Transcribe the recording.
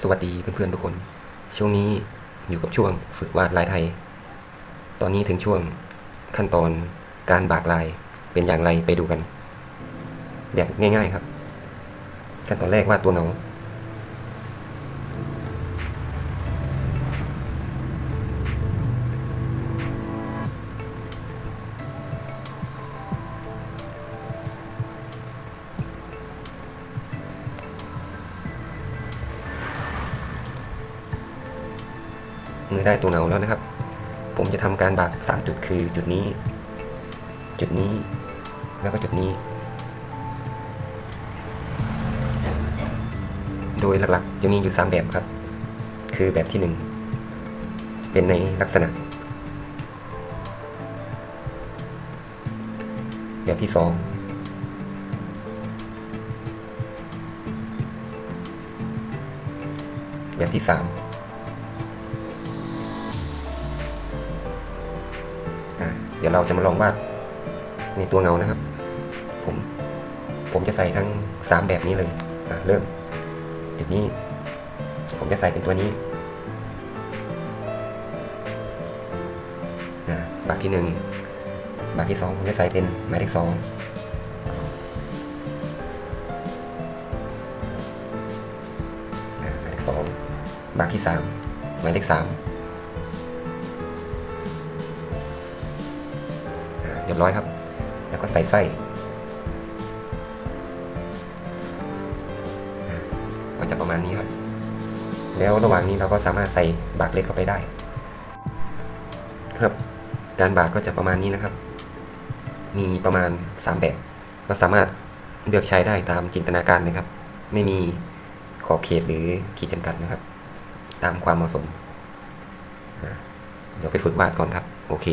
สวัสดีเพื่อนๆทุกคน ช่วงนี้อยู่กับช่วงฝึกวาดลายไทย ตอนนี้ถึงช่วงขั้นตอนการบากลายเป็นอย่างไรไปดูกันแบบง่าย ๆครับ ขั้นตอนแรกวาดตัวเงา มือได้ตัวเงาแล้วนะครับ ผมจะทำการบาก3จุดคือจุดนี้ จุดนี้ แล้วก็จุดนี้ โดยหลักๆ จะมีอยู่3แบบครับ คือแบบที่ 1 เป็นในลักษณะ แบบที่ 2แบบที่ 3 เดี๋ยวเราจะมาลองวาดในตัวเงานะครับ ผม ผมจะใส่ทั้ง 3 แบบนี้เลยเริ่มจุดนี้ ผมจะใส่เป็นตัวนี้บัตรที่ 1บัตรที่ 2 ผมจะใส่เป็นหมายเลขสองหมายเลขสองบาทที่ 3 หมายเลข3 เรียบร้อยครับ แล้วก็ใส่ไส้ก็จะประมาณนี้ครับ แล้วระหว่างนี้เราก็สามารถใส่บากเล็กเข้าไปได้ ครับ การบากก็จะประมาณนี้นะครับ มีประมาณ 3 แบบ ก็สามารถเลือกใช้ได้ตามจินตนาการนะครับ ไม่มีขอบเขตหรือขีดจำกัดนะครับ ตามความเหมาะสม เดี๋ยวไปฝึกวาดก่อนครับ โอเค